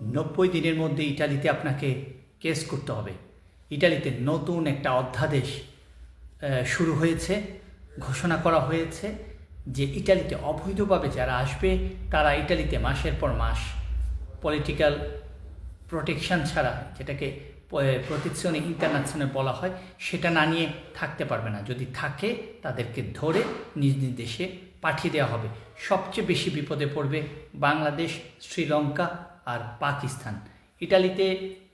নব্বই দিনের মধ্যে ইটালিতে আপনাকে কেস করতে হবে। ইটালিতে নতুন একটা অধ্যাদেশ শুরু হয়েছে, ঘোষণা করা হয়েছে যে ইটালিতে অবৈধভাবে যারা আসবে, তারা ইটালিতে মাসের পর মাস পলিটিক্যাল প্রোটেকশন ছাড়া, যেটাকে প্রোটেকশন ইন্টারন্যাশনাল বলা হয়, সেটা না নিয়ে থাকতে পারবে না। যদি থাকে, তাদেরকে ধরে নিজ নিজ দেশে পাঠিয়ে দেওয়া হবে। সবচেয়ে বেশি বিপদে পড়বে বাংলাদেশ, শ্রীলঙ্কা আর পাকিস্তান। ইটালিতে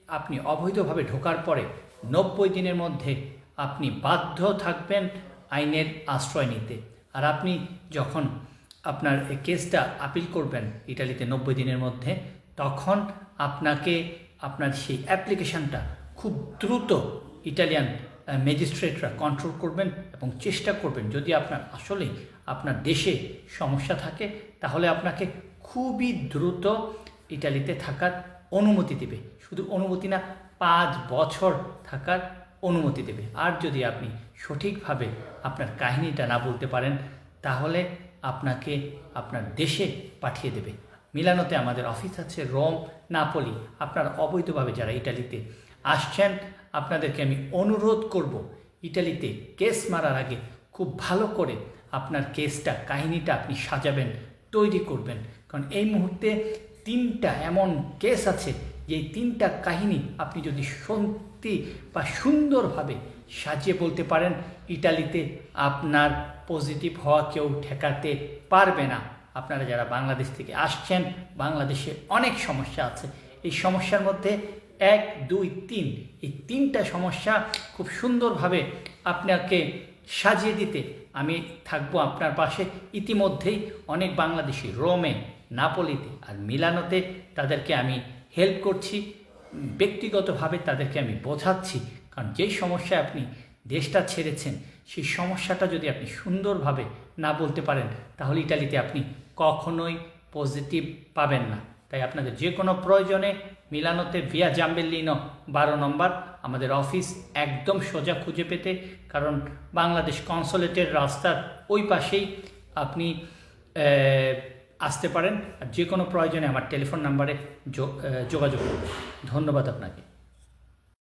আপনি অবৈধভাবে ঢোকার পরে নব্বই দিনের মধ্যে আপনি বাধ্য থাকবেন আইনের আশ্রয় নিতে। আর আপনি যখন আপনার কেসটা আপিল করবেন ইটালিতে নব্বই দিনের মধ্যে, তখন আপনাকে আপনার সেই অ্যাপ্লিকেশানটা খুব দ্রুত ইটালিয়ান ম্যাজিস্ট্রেটরা কন্ট্রোল করবেন এবং চেষ্টা করবেন। যদি আপনার আসলে আপনার দেশে সমস্যা থাকে, তাহলে আপনাকে খুবই দ্রুত ইটালিতে থাকার অনুমতি দেবে। শুধু অনুমতি না, পাঁচ বছর থাকার অনুমতি দেবে। আর যদি আপনি সঠিকভাবে আপনার কাহিনীটা না বলতে পারেন, তাহলে আপনাকে আপনার দেশে পাঠিয়ে দেবে। মিলানোতে আমাদের অফিস আছে রোম, নাপলি। আপনারা অবৈধভাবে যারা ইটালিতে আসছেন, আপনাদেরকে আমি অনুরোধ করব, ইটালিতে কেস মারার আগে খুব ভালো করে আপনার কেসটা, কাহিনীটা আপনি সাজাবেন, তৈরি করবেন। কারণ এই মুহূর্তে তিনটা এমন কেস আছে যে তিনটা কাহিনী আপনি যদি সত্যি বা সুন্দরভাবে সাজিয়ে বলতে পারেন, ইটালিতে আপনার পজিটিভ হওয়া কেউ ঠেকাতে পারবে না। আপনারা যারা বাংলাদেশ থেকে আসছেন, বাংলাদেশে অনেক সমস্যা আছে। এই সমস্যার মধ্যে এক, দুই, তিন, এই তিনটা সমস্যা খুব সুন্দরভাবে আপনাকে সাজিয়ে দিতে আমি থাকব আপনার পাশে। ইতিমধ্যেই অনেক বাংলাদেশি, রোমে, নাপলিতে আর মিলানোতে তাদেরকে আমি হেল্প করছি। ব্যক্তিগতভাবে তাদেরকে আমি বোঝাচ্ছি, কারণ যেই সমস্যায় আপনি দেশটা ছেড়েছেন, সেই সমস্যাটা যদি আপনি সুন্দরভাবে না বলতে পারেন, তাহলে ইটালিতে আপনি কখনোই পজিটিভ পাবেন না। তাই আপনাদের যে কোনো প্রয়োজনে মিলানোতে ভিয়া জাম্বেলিনো বারো নম্বর, আমাদের অফিস একদম সোজা খুঁজে পেতে, কারণ বাংলাদেশ কনসোলেটের রাস্তার ওই পাশেই আপনি আসতে পারেন। আর যে কোনো প্রয়োজনে আমার টেলিফোন নাম্বারে যোগাযোগ করুন। ধন্যবাদ আপনাকে।